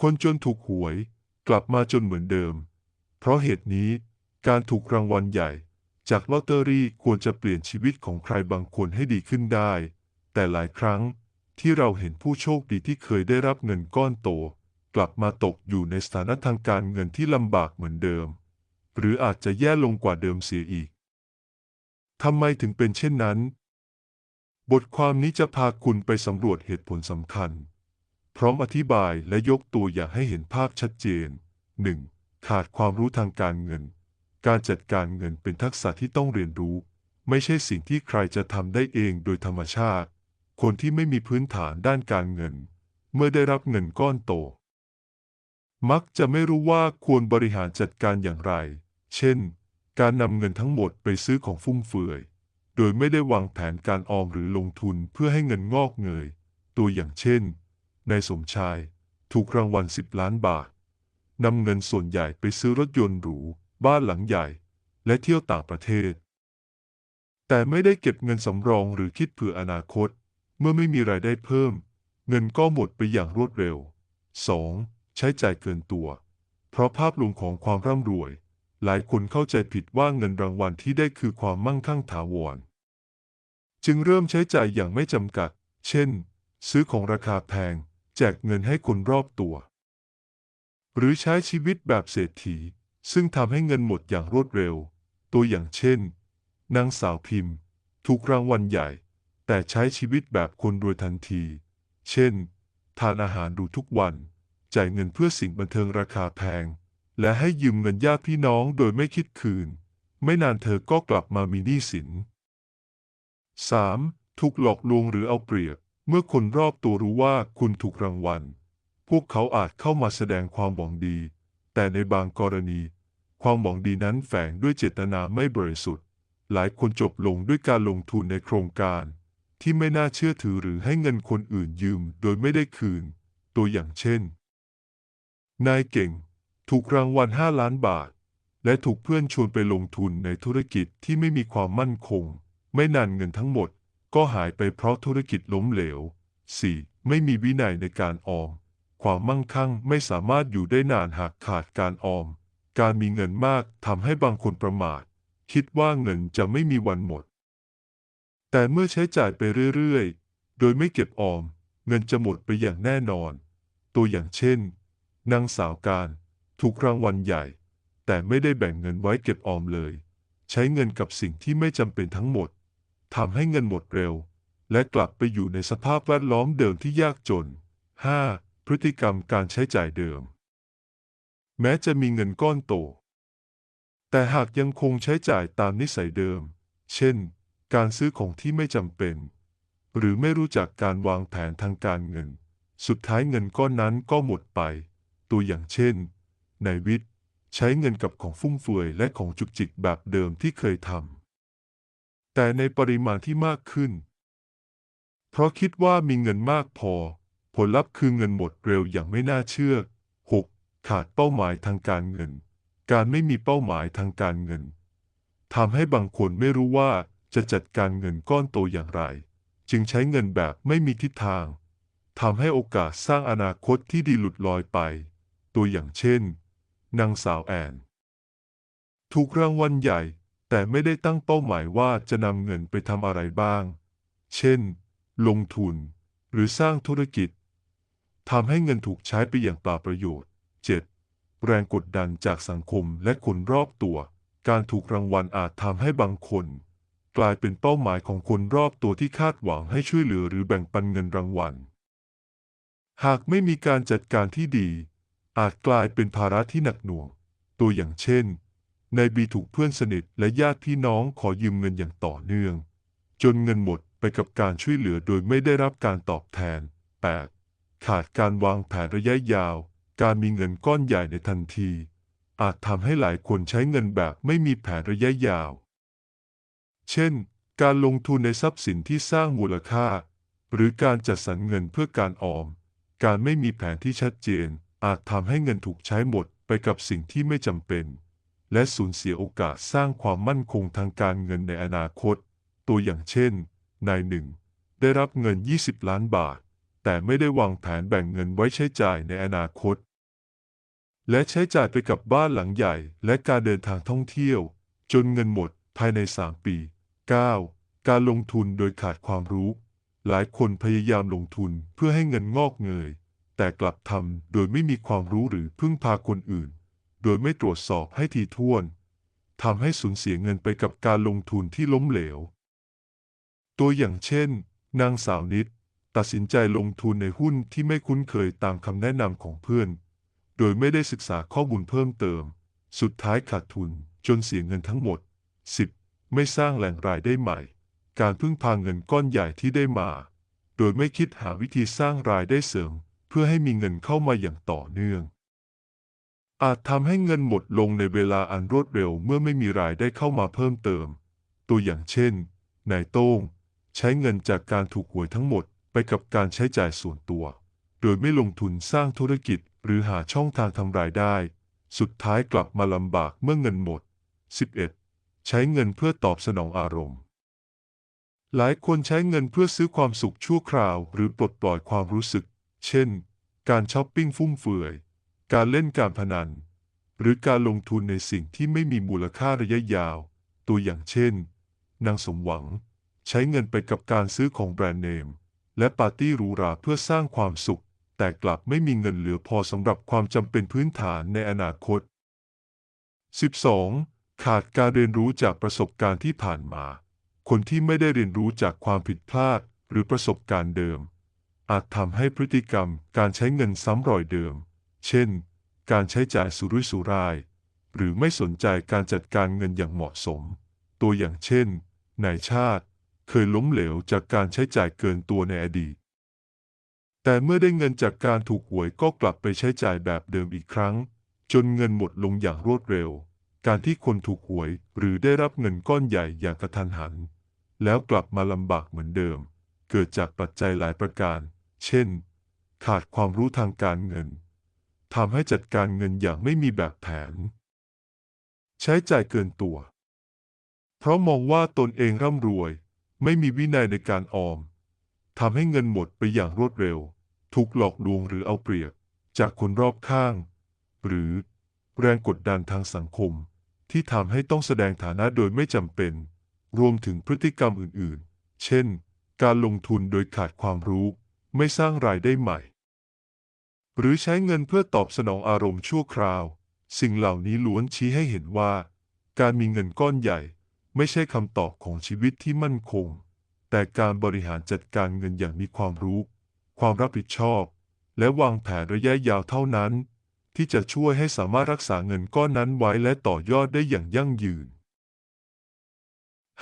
คนจนถูกหวยกลับมาจนเหมือนเดิม เพราะเหตุนี้การถูกรางวัลใหญ่ จากลอตเตอรี่ควรจะเปลี่ยนชีวิตของใครบางคนให้ดีขึ้นได้ แต่หลายครั้งที่เราเห็นผู้โชคดีที่เคยได้รับเงินก้อนโต กลับมาตกอยู่ในสถานะทางการเงินที่ลำบากเหมือนเดิม หรืออาจจะแย่ลงกว่าเดิมเสียอีกทำไมถึงเป็นเช่นนั้น บทความนี้จะพาคุณไปสำรวจเหตุผลสำคัญ พร้อมอธิบายและยกตัวอย่างให้เห็นภาพชัดเจน 1. ขาดความรู้ทางการเงิน การจัดการเงินเป็นทักษะที่ต้องเรียนรู้ ไม่ใช่สิ่งที่ใครจะทำได้เองโดยธรรมชาติ คนที่ไม่มีพื้นฐานด้านการเงิน เมื่อได้รับเงินก้อนโต มักจะไม่รู้ว่าควรบริหารจัดการอย่างไร เช่น การนำเงินทั้งหมดไปซื้อของฟุ่มเฟือย โดยไม่ได้วางแผนการออมหรือลงทุนเพื่อให้เงินงอกเงย ตัวอย่างเช่น นายสมชาย ถูกรางวัลสิบล้านบาทนำเงินส่วนใหญ่ไปซื้อรถยนต์หรู บ้านหลังใหญ่ และเที่ยวต่างประเทศ แต่ไม่ได้เก็บเงินสำรองหรือคิดเผื่ออนาคต เมื่อไม่มีรายได้เพิ่ม เงินก็หมดไปอย่างรวดเร็ว 2. ใช้จ่ายเกินตัว เพราะภาพลวงของความร่ำรวย หลายคนเข้าใจผิดว่าเงินรางวัลที่ได้คือความมั่งคั่งถาวร จึงเริ่มใช้จ่ายอย่างไม่จำกัด เช่น ซื้อของราคาแพง แจกเงินให้คนรอบตัว หรือใช้ชีวิตแบบเศรษฐี ซึ่งทำให้เงินหมดอย่างรวดเร็ว ตัวอย่างเช่น นางสาวพิมพ์ ถูกรางวัลใหญ่ แต่ใช้ชีวิตแบบคนรวยทันที เช่น ทานอาหารดูทุกวัน จ่ายเงินเพื่อสิ่งบันเทิงราคาแพง และให้ยืมเงินญาติพี่น้องโดยไม่คิดคืน ไม่นานเธอก็กลับมามีหนี้สิน 3. ถูกหลอกลวงหรือเอาเปรียบ เมื่อคนรอบตัวรู้ว่าคุณถูกรางวัล พวกเขาอาจเข้ามาแสดงความหวังดี แต่ในบางกรณี ความหวังดีนั้นแฝงด้วยเจตนาไม่บริสุทธิ์ หลายคนจบลงด้วยการลงทุนในโครงการ ที่ไม่น่าเชื่อถือหรือให้เงินคนอื่นยืมโดยไม่ได้คืน ตัวอย่างเช่น นายเก่ง ถูกรางวัล 5 ล้านบาท และถูกเพื่อนชวนไปลงทุนในธุรกิจที่ไม่มีความมั่นคง ไม่นานเงินทั้งหมด ก็หายไปเพราะธุรกิจล้มเหลว 4. ไม่มีวินัยในการออม ความมั่งคั่งไม่สามารถอยู่ได้นานหากขาดการออม การมีเงินมากทำให้บางคนประมาท คิดว่าเงินจะไม่มีวันหมด แต่เมื่อใช้จ่ายไปเรื่อยๆ โดยไม่เก็บออม เงินจะหมดไปอย่างแน่นอน ตัวอย่างเช่น นางสาวการถูกรางวัลใหญ่ แต่ไม่ได้แบ่งเงินไว้เก็บออมเลย ใช้เงินกับสิ่งที่ไม่จำเป็นทั้งหมด ทำให้เงินหมดเร็ว และกลับไปอยู่ในสภาพแวดล้อมเดิมที่ยากจน 5. พฤติกรรมการใช้จ่ายเดิม แม้จะมีเงินก้อนโต แต่หากยังคงใช้จ่ายตามนิสัยเดิม เช่น การซื้อของที่ไม่จำเป็น หรือไม่รู้จักการวางแผนทางการเงิน สุดท้ายเงินก้อนนั้นก็หมดไป ตัวอย่างเช่น นายวิทย์ใช้เงินกับของฟุ่มเฟือยและของจุกจิกแบบเดิมที่เคยทำ แต่ในปริมาณที่มากขึ้น เพราะคิดว่ามีเงินมากพอ ผลลัพธ์คือเงินหมดเร็วอย่างไม่น่าเชื่อ 6. ขาดเป้าหมายทางการเงิน การไม่มีเป้าหมายทางการเงินทำให้บางคนไม่รู้ว่าจะจัดการเงินก้อนโตอย่างไร จึงใช้เงินแบบไม่มีทิศทางทำให้โอกาสสร้างอนาคตที่ดีหลุดลอยไป ตัวอย่างเช่น นางสาวแอน ถูกรางวัลใหญ่ แต่ไม่ได้ตั้งเป้าหมายว่าจะนำเงินไปทำอะไรบ้าง เช่น ลงทุน หรือสร้างธุรกิจทำให้เงินถูกใช้ไปอย่างเปล่าประโยชน์ 7. แรงกดดันจากสังคมและคนรอบตัว การถูกรางวัลอาจทำให้บางคน กลายเป็นเป้าหมายของคนรอบตัวที่คาดหวังให้ช่วยเหลือหรือแบ่งปันเงินรางวัล หากไม่มีการจัดการที่ดี อาจกลายเป็นภาระที่หนักหน่วง ตัวอย่างเช่น นายบีถูกเพื่อนสนิทและญาติพี่น้องขอยืมเงินอย่างต่อเนื่อง จนเงินหมดไปกับการช่วยเหลือโดยไม่ได้รับการตอบแทน 8. ขาดการวางแผนระยะยาว การมีเงินก้อนใหญ่ในทันที อาจทำให้หลายคนใช้เงินแบบไม่มีแผนระยะยาว เช่น การลงทุนในทรัพย์สินที่สร้างมูลค่า หรือการจัดสรรเงินเพื่อการออม การไม่มีแผนที่ชัดเจน อาจทำให้เงินถูกใช้หมดไปกับสิ่งที่ไม่จำเป็น และสูญเสียโอกาสสร้างความมั่นคงทางการเงินในอนาคต ตัวอย่างเช่น นายหนึ่ง ได้รับเงิน 20 ล้านบาท แต่ไม่ได้วางแผนแบ่งเงินไว้ใช้จ่ายในอนาคต และใช้จ่ายไปกับบ้านหลังใหญ่และการเดินทางท่องเที่ยว จนเงินหมดภายใน 3 ปี 9. การลงทุนโดยขาดความรู้ หลายคนพยายามลงทุนเพื่อให้เงินงอกเงย แต่กลับทำโดยไม่มีความรู้หรือพึ่งพาคนอื่น โดยไม่ตรวจสอบให้ทีท่วนทำให้สูญเสียเงินไปกับการลงทุนที่ล้มเหลว ตัวอย่างเช่น นางสาวนิด ตัดสินใจลงทุนในหุ้นที่ไม่คุ้นเคยตามคำแนะนำของเพื่อน โดยไม่ได้ศึกษาข้อมูลเพิ่มเติม สุดท้ายขาดทุนจนเสียเงินทั้งหมด 10. ไม่สร้างแหล่งรายได้ใหม่ การพึ่งพาเงินก้อนใหญ่ที่ได้มา โดยไม่คิดหาวิธีสร้างรายได้เสริม เพื่อให้มีเงินเข้ามาอย่างต่อเนื่อง อาจทำให้เงินหมดลงในเวลาอันรวดเร็วเมื่อไม่มีรายได้เข้ามาเพิ่มเติม ตัวอย่างเช่น นายโต้ง ใช้เงินจากการถูกหวยทั้งหมดไปกับการใช้จ่ายส่วนตัว โดยไม่ลงทุนสร้างธุรกิจหรือหาช่องทางทำรายได้ สุดท้ายกลับมาลำบากเมื่อเงินหมด 11. ใช้เงินเพื่อตอบสนองอารมณ์ หลายคนใช้เงินเพื่อซื้อความสุขชั่วคราว หรือปลดปล่อยความรู้สึก เช่น การช้อปปิ้งฟุ่มเฟือย การเล่นการพนัน หรือการลงทุนในสิ่งที่ไม่มีมูลค่าระยะยาว ตัวอย่างเช่น นางสมหวัง ใช้เงินไปกับการซื้อของแบรนด์เนม และปาร์ตี้หรูหราเพื่อสร้างความสุข แต่กลับไม่มีเงินเหลือพอสำหรับความจำเป็นพื้นฐานในอนาคต 12. ขาดการเรียนรู้จากประสบการณ์ที่ผ่านมา คนที่ไม่ได้เรียนรู้จากความผิดพลาดหรือประสบการณ์เดิม อาจทำให้พฤติกรรมการใช้เงินซ้ำรอยเดิม เช่น การใช้จ่ายสุรุ่ยสุร่าย หรือไม่สนใจการจัดการเงินอย่างเหมาะสม ตัวอย่างเช่นนายชาติเคยล้มเหลวจากการใช้จ่ายเกินตัวในอดีต แต่เมื่อได้เงินจากการถูกหวยก็กลับไปใช้จ่ายแบบเดิมอีกครั้ง จนเงินหมดลงอย่างรวดเร็ว การที่คนถูกหวยหรือได้รับเงินก้อนใหญ่อย่างกระทันหัน แล้วกลับมาลำบากเหมือนเดิม เกิดจากปัจจัยหลายประการ เช่น ขาดความรู้ทางการเงิน ทำให้จัดการเงินอย่างไม่มีแบบแผน ใช้จ่ายเกินตัว เพราะมองว่าตนเองร่ำรวย ไม่มีวินัยในการออมทำให้เงินหมดไปอย่างรวดเร็ว ถูกหลอกลวงหรือเอาเปรียบ จากคนรอบข้าง หรือแรงกดดันทางสังคม ที่ทำให้ต้องแสดงฐานะโดยไม่จำเป็น รวมถึงพฤติกรรมอื่นๆ เช่น การลงทุนโดยขาดความรู้ ไม่สร้างรายได้ใหม่ หรือใช้เงินเพื่อตอบสนองอารมณ์ชั่วคราว สิ่งเหล่านี้ล้วนชี้ให้เห็นว่า การมีเงินก้อนใหญ่ ไม่ใช่คำตอบของชีวิตที่มั่นคง แต่การบริหารจัดการเงินอย่างมีความรู้ ความรับผิดชอบ และวางแผนระยะยาวเท่านั้น ที่จะช่วยให้สามารถรักษาเงินก้อนนั้นไว้และต่อยอดได้อย่างยั่งยืน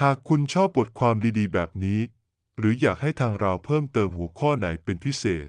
หากคุณชอบบทความดีๆ แบบนี้ หรืออยากให้ทางเราเพิ่มเติมหัวข้อไหนเป็นพิเศษ